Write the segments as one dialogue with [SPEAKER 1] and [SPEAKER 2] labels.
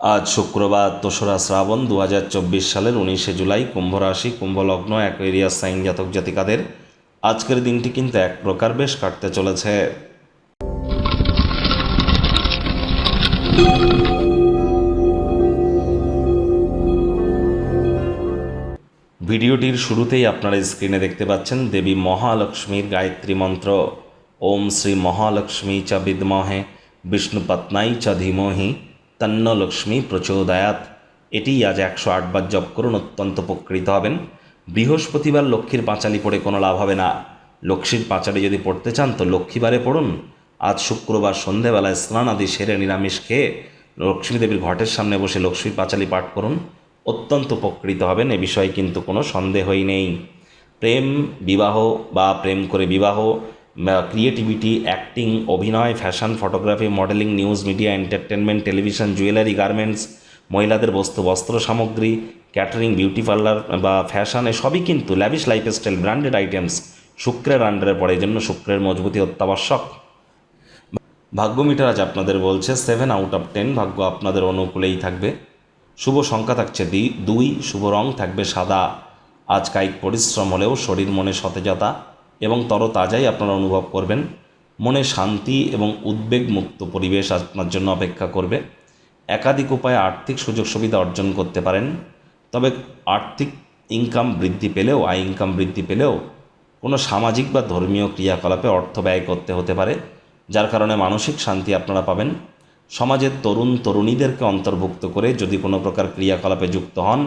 [SPEAKER 1] আজ শুক্রবার দোসরা শ্রাবণ দু হাজার চব্বিশ সালের উনিশে জুলাই কুম্ভ রাশি কুম্ভ লগ্ন অ্যাকোয়ারিয়াস সাইন জাতক জাতিকাদের। আজকের দিনটি কিন্তু এক প্রকার বেশ কাটতে চলেছে। ভিডিওটির শুরুতেই আপনারা স্ক্রিনে দেখতে পাচ্ছেন দেবী মহালক্ষ্মীর গায়ত্রী মন্ত্র। ওম শ্রী মহালক্ষ্মী চ বিদ্মহে বিষ্ণুপত্নাই চ ধীমহি। তন্ন লক্ষ্মী প্রচোদয়াত। এটি আজ একশো আটবার জপ করুন, অত্যন্ত উপকৃত হবেন। বৃহস্পতিবার লক্ষ্মীর পাঁচালি পড়ে কোনো লাভ হবে না। লক্ষ্মীর পাঁচালি যদি পড়তে চান তো লক্ষ্মীবারে পড়ুন। আজ শুক্রবার সন্ধেবেলায় স্নান আদি সেরে নিরামিষ খেয়ে লক্ষ্মী দেবীর ঘটের সামনে বসে লক্ষ্মীর পাঁচালি পাঠ করুন। অত্যন্ত উপকৃত হবেন, এ বিষয়ে কিন্তু কোনো সন্দেহই নেই। প্রেম বিবাহ বা প্রেম করে বিবাহ ক্রিয়েটিভিটি অ্যাক্টিং অভিনয় fashion photography modelling news media entertainment television jewellery garments মহিলাদের বস্তু, বস্ত্র সামগ্রী ক্যাটারিং বিউটি পার্লার বা ফ্যাশন সবই কিন্তু ল্যাভিশ লাইফস্টাইল ব্র্যান্ডেড আইটেমস শুক্রের আন্ডারে পড়ে, এই জন্য শুক্রের মজবুতি অত্যাবশ্যক। ভাগ্য মিটার আজ আপনাদের বলছে সেভেন আউট অফ টেন ভাগ্য আপনাদের অনুকূলেই থাকবে। শুভ সংখ্যা থাকছে দুই, শুভ রং থাকবে সাদা। আজ কায়িক পরিশ্রম হলেও শরীর মনে সতেজতা। এবং তরতাজাই আপনারা অনুভব করবেন। মনে শান্তি এবং উদ্বেগমুক্ত পরিবেশ আপনার জন্য অপেক্ষা করবে। একাধিক উপায়ে আর্থিক সুযোগ সুবিধা অর্জন করতে পারেন। তবে আর্থিক ইনকাম বৃদ্ধি পেলেও, আয় ইনকাম বৃদ্ধি পেলেও কোনো সামাজিক বা ধর্মীয় ক্রিয়াকলাপে অর্থ ব্যয় করতে হতে পারে, যার কারণে মানসিক শান্তি আপনারা পাবেন। সমাজের তরুণ তরুণীদেরকে অন্তর্ভুক্ত করে যদি কোনো প্রকার ক্রিয়াকলাপে যুক্ত হন,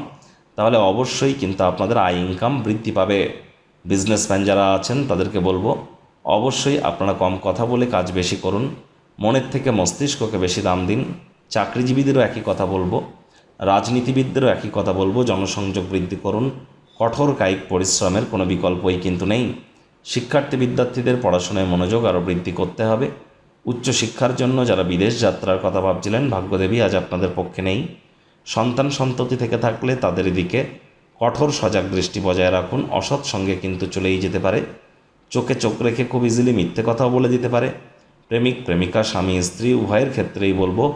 [SPEAKER 1] তাহলে অবশ্যই কিন্তু আপনাদের আয় ইনকাম বৃদ্ধি পাবে। বিজনেসম্যান যারা আছেন, তাদেরকে বলব, অবশ্যই আপনারা কম কথা বলে কাজ বেশি করুন। মনের থেকে মস্তিষ্ককে বেশি দাম দিন। চাকরিজীবীদেরও একই কথা বলব। রাজনীতিবিদদেরও একই কথা বলব। জনসংযোগ বৃদ্ধি করুন। কঠোর কায়িক পরিশ্রমের কোনো বিকল্পই কিন্তু নেই। শিক্ষার্থী বিদ্যার্থীদের পড়াশোনায় মনোযোগ আরও বৃদ্ধি করতে হবে। উচ্চশিক্ষার জন্য যারা বিদেশ যাত্রার কথা ভাবছিলেন, ভাগ্যদেবী আজ আপনাদের পক্ষে নেই। সন্তান সন্ততি থেকে থাকলে তাদের দিকে কঠোর সজাগ দৃষ্টি বজায় রাখুন। অসৎ সঙ্গে কিন্তু চলেই যেতে পারে। চোখে চোখ রেখে খুব ইজিলি মিথ্যে কথাও বলে দিতে পারে। প্রেমিক, প্রেমিকা, স্বামী, স্ত্রী, উভয়ের ক্ষেত্রেই বলব,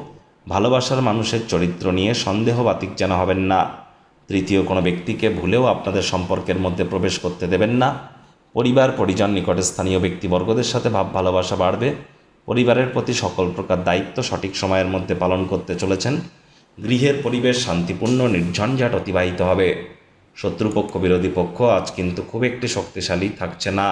[SPEAKER 1] ভালোবাসার মানুষের চরিত্র নিয়ে সন্দেহ বাতিক যেন হবেন না। তৃতীয়, কোনো ব্যক্তিকে ভুলেও আপনাদের সম্পর্কের মধ্যে প্রবেশ করতে দেবেন না। পরিবার, পরিজন, নিকটে স্থানীয় ব্যক্তিবর্গদের সাথে ভাব ভালোবাসা বাড়বে। পরিবারের প্রতি সকল প্রকার দায়িত্ব সঠিক সময়ের মধ্যে পালন করতে চলেছেন। গৃহের পরিবেশ শান্তিপূর্ণ, নির্ঝঞ্ঝাট অতিবাহিত হবে। শত্রুপক্ষ বিরোধী পক্ষ আজ কিন্তু খুব একটি শক্তিশালী থাকছে না।